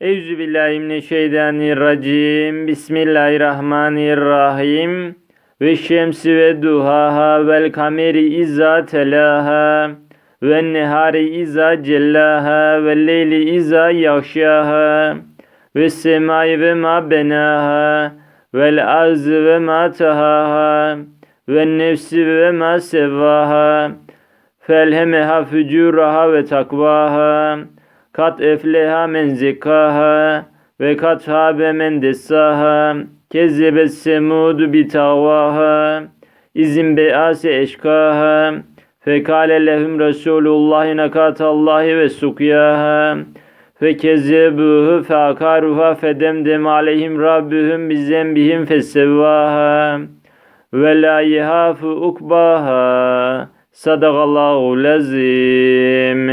Eûzü billahi mineşşeytanirracim. Bismillahirrahmanirrahim. Ve şemsi ve duhaha vel kameri izâ telâha ve nehari izâ cellaha ve leyli izâ yağşâha ve semai ve ma benâha vel arzı ve ma tahaha ve nefsi ve ma sevvaha felhemeha fücuraha ve takvaha kat efleha men zekaha ve kat habe men dessaha. Kezzebet semudu bi tavaha izin bease eşkaha fekale lehum Resulullah nakatallahi ve sukyaha fekezzebuhu feakaruha fedemdem aleyhim rabbühüm bizzembihim fessevvaha ve la yehafu ukbaha sadakallahu lazim